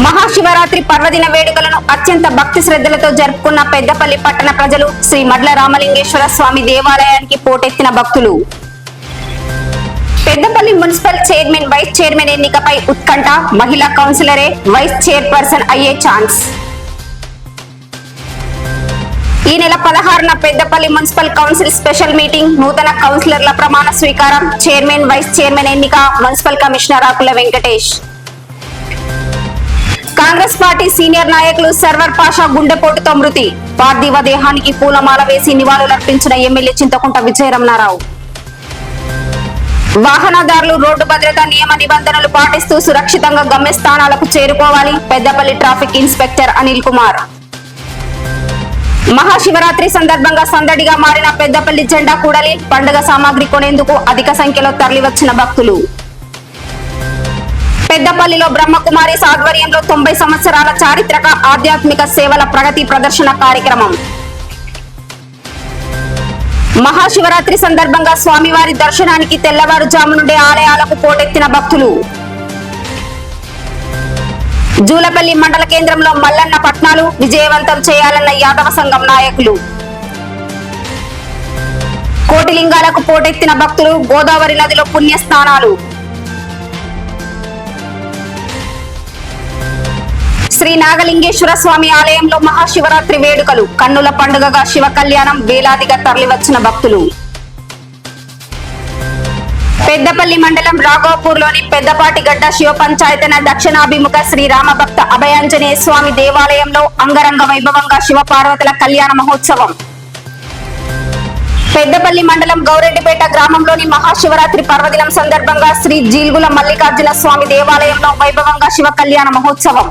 మహాశివరాత్రి పర్వదిన వేడుకలను అత్యంత భక్తి శ్రద్ధలతో జరుపుకున్న పెద్దపల్లి పట్టణ ప్రజలు శ్రీ మడ్ల రామలింగేశ్వర స్వామి దేవాలయానికి పోటెత్తిన భక్తులు. Peddapalli municipal chairman vice chairman ఎన్నికపై ఉత్కంఠ మహిళా కౌన్సిలరే వైస్ చైర్పర్సన్ అయ్యే ఛాన్స్. ఈ నెల పదహారున Peddapalli municipal council special meeting నూతన కౌన్సిలర్ల ప్రమాణ స్వీకారం చైర్మన్ వైస్ చైర్మన్ ఎన్నిక municipal commissioner Akula Venkatesh. Congress party senior నాయకులు సర్వర్ పాషా గుండెపోటుతో మృతి. పార్థివ దేహానికి పూలమాల వేసి నివాళులర్పించిన ఎమ్మెల్యే చింతకుంట విజయరమణారావు. వాహనదారులు రోడ్డు భద్రతా నియమ నిబంధనలు పాటిస్తూ సురక్షితంగా గమ్యస్థానాలకు చేరుకోవాలి. Peddapalli traffic inspector Anil Kumar. Mahashivratri సందర్భంగా సందడిగా మారిన పెద్దపల్లి జెండా కూడలి పండుగ సామాగ్రి కొనేందుకు అధిక సంఖ్యలో తరలివచ్చిన భక్తులు. పెద్దపల్లిలో బ్రహ్మకుమారి ఆధ్వర్యంలో తొంభై సంవత్సరాల చారిత్రక ఆధ్యాత్మిక సేవల ప్రగతి ప్రదర్శన కార్యక్రమం. మహాశివరాత్రి సందర్భంగా స్వామివారి దర్శనానికి తెల్లవారుజాము నుండి ఆలయాలకు పోటెత్తిన భక్తులు. జూలపల్లి మండల కేంద్రంలో మల్లన్న పట్నాలు విజయవంతం చేయాలన్న యాదవ సంఘం నాయకులు. కోటిలింగాలకు పోటెత్తిన భక్తులు గోదావరి నదిలో పుణ్యస్నానాలు. శ్రీ నాగలింగేశ్వర స్వామి ఆలయంలో మహాశివరాత్రి వేడుకలు. కన్నుల పండుగగా శివ కళ్యాణం వేలాదిగా తరలివచ్చిన భక్తులు. పెద్దపల్లి మండలం రాఘవపూర్లోని పెద్దపాటి గడ్డ శివ పంచాయతన దక్షిణాభిముఖ శ్రీ రామభక్త అభయాంజనేయ స్వామి దేవాలయంలో అంగరంగ వైభవంగా శివ పార్వతుల కళ్యాణ మహోత్సవం. పెద్దపల్లి మండలం గౌరెడ్డిపేట గ్రామంలోని మహాశివరాత్రి పర్వదినం సందర్భంగా శ్రీ జీల్గుల మల్లికార్జున స్వామి దేవాలయంలో వైభవంగా శివ కళ్యాణ మహోత్సవం.